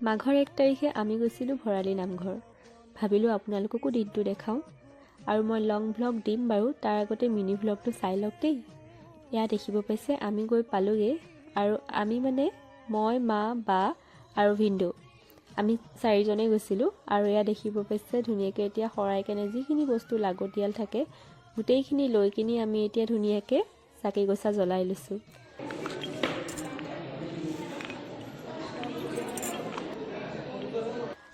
মাঘৰ এক তাৰিখে আমি গৈছিলোঁ ভৰালী নামঘৰ। ভাবিলোঁ আপোনালোককো দিনটো দেখাওঁ। আৰু মই লং ভ্লগ দিম বাৰু তাৰ আগতে মিনি ভ্লগটো চাই লওক দেই। এয়া দেখিব পাইছে আমি গৈ পালোঁগৈ। আৰু আমি মানে মই মা বা আৰু ভিন্দু আমি চাৰিজনেই গৈছিলোঁ। আৰু এয়া দেখিব পাইছে ধুনীয়াকৈ এতিয়া শৰাই কেনে যিখিনি বস্তু লাগতিয়াল থাকে গোটেইখিনি লৈ কিনি আমি এতিয়া ধুনীয়াকৈ চাকি গছা জ্বলাই লৈছোঁ।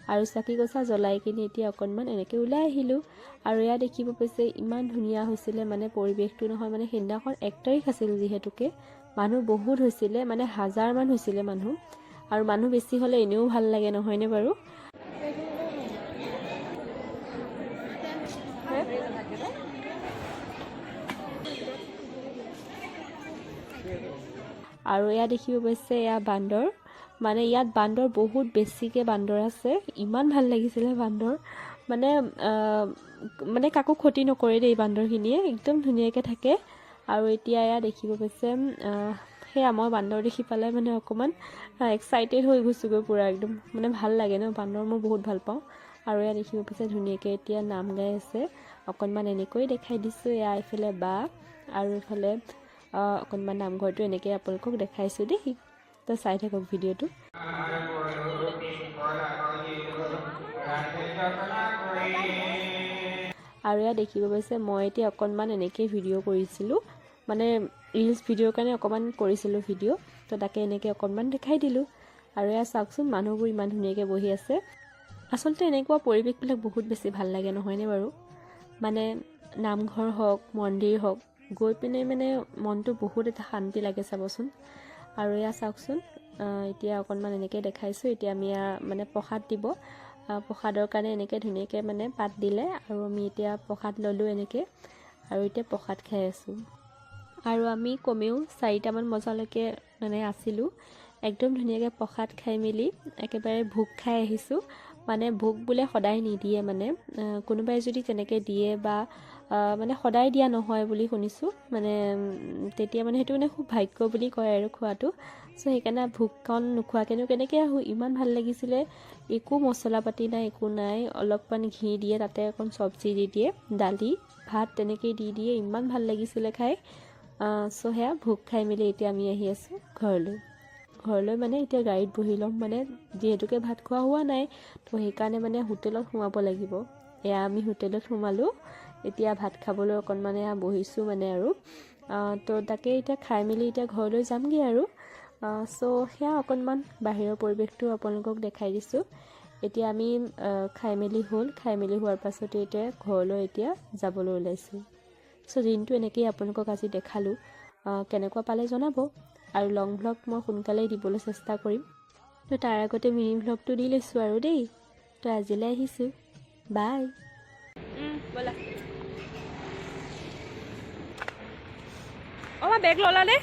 আৰু চাকি গছা জ্বলাই কিনি এতিয়া অকণমান এনেকৈ ওলাই আহিলোঁ। আৰু এয়া দেখিব পাইছে ইমান ধুনীয়া হৈছিলে মানে পৰিৱেশটো নহয় মানে সেইদিনাখন এক তাৰিখ আছিল যিহেতুকে। মানুহ বহুত হৈছিলে মানে হাজাৰমান হৈছিলে মানুহ। আৰু মানুহ বেছি হ'লে এনেও ভাল লাগে নহয়নে বাৰু? আৰু এয়া দেখিব পাইছে এয়া বান্দৰ। মানে ইয়াত বান্দৰ বহুত বেছিকৈ বান্দৰ আছে। ইমান ভাল লাগিছিলে বান্দৰ। মানে মানে কাকো ক্ষতি নকৰে দেই বান্দৰখিনিয়ে একদম ধুনীয়াকৈ থাকে। আৰু এতিয়া এয়া দেখিব পাইছে সেয়া মই বান্দৰ দেখি পেলাই মানে অকণমান এক্সাইটেড হৈ গৈছোঁগৈ পূৰা একদম। মানে ভাল লাগে ন বান্দৰ মই বহুত ভাল পাওঁ। আৰু এয়া দেখিব পাইছে ধুনীয়াকৈ এতিয়া নাম গাই আছে। অকণমান এনেকৈ দেখাই দিছোঁ এয়া এইফালে বা। আৰু এইফালে অকণমান নামঘৰটো এনেকৈ আপোনালোকক দেখাইছোঁ দেই। তো চাই থাকক ভিডিঅ'টো। আৰু এয়া দেখিব পাইছে মই এতিয়া অকণমান এনেকৈ ভিডিঅ' কৰিছিলোঁ। মানে ৰিলচ ভিডিঅ'ৰ কাৰণে অকণমান কৰিছিলোঁ ভিডিঅ' তো তাকে এনেকৈ অকণমান দেখাই দিলোঁ। আৰু এয়া চাওকচোন মানুহবোৰ ইমান ধুনীয়াকৈ বহি আছে। আচলতে এনেকুৱা পৰিৱেশবিলাক বহুত বেছি ভাল লাগে নহয়নে বাৰু? মানে নামঘৰ হওক মন্দিৰ হওক গৈ পিনে মানে মনটো বহুত এটা শান্তি লাগে চাবচোন। আৰু এয়া চাওকচোন এতিয়া অকণমান এনেকৈ দেখাইছোঁ এতিয়া আমি মানে প্ৰসাদ দিব। প্ৰসাদৰ কাৰণে এনেকৈ ধুনীয়াকৈ মানে পাত দিলে আৰু আমি এতিয়া প্ৰসাদ ল'লোঁ এনেকৈ আৰু এতিয়া প্ৰসাদ খাই আছোঁ। আৰু আমি কমেও চাৰিটামান বজালৈকে মানে আছিলোঁ। একদম ধুনীয়াকৈ প্ৰসাদ খাই মেলি একেবাৰে ভোগ খাই আহিছোঁ। মানে ভোগ বোলে সদায় নিদিয়ে মানে কোনোবাই যদি তেনেকৈ দিয়ে বা মানে সদায় দিয়া নহয় বুলি শুনিছোঁ মানে তেতিয়া মানে সেইটো মানে খুব ভাগ্য বুলি কয় আৰু খোৱাটো। চ' সেইকাৰণে ভোগকণ নোখোৱাকেনো কেনেকৈ আহোঁ ইমান ভাল লাগিছিলে। একো মছলা পাতি নাই একো নাই অলপমান ঘি দিয়ে তাতে অকণ চব্জি দি দিয়ে দালি ভাত তেনেকেই দি দিয়ে ইমান ভাল লাগিছিলে খাই। চ' সেয়া ভোগ খাই মেলি এতিয়া আমি আহি আছোঁ ঘৰলৈ। ঘৰলৈ মানে এতিয়া গাড়ীত বহি ল'ম মানে যিহেতুকে ভাত খোৱা হোৱা নাই তো সেইকাৰণে মানে হোটেলত সোমাব লাগিব। এয়া আমি হোটেলত সোমালোঁ এতিয়া ভাত খাবলৈ অকণমান এয়া বহিছোঁ মানে আৰু। তো তাকে এতিয়া খাই মেলি এতিয়া ঘৰলৈ যামগৈ আৰু। চ' সেয়া অকণমান বাহিৰৰ পৰিৱেশটো আপোনালোকক দেখাই দিছোঁ। এতিয়া আমি খাই মেলি হ'ল খাই মেলি হোৱাৰ পাছতে এতিয়া ঘৰলৈ এতিয়া যাবলৈ ওলাইছোঁ। চ' দিনটো এনেকেই আপোনালোকক আজি দেখালোঁ। কেনেকুৱা পালে জনাব? আৰু লং ভ্লগ মই সোনকালেই দিবলৈ চেষ্টা কৰিম। তো তাৰ আগতে মিনি ভ্লগটো দি লৈছোঁ আৰু দেই। তো আজিলৈ আহিছোঁ। বাই ব'লা। অ' বেগ ল'লা নে?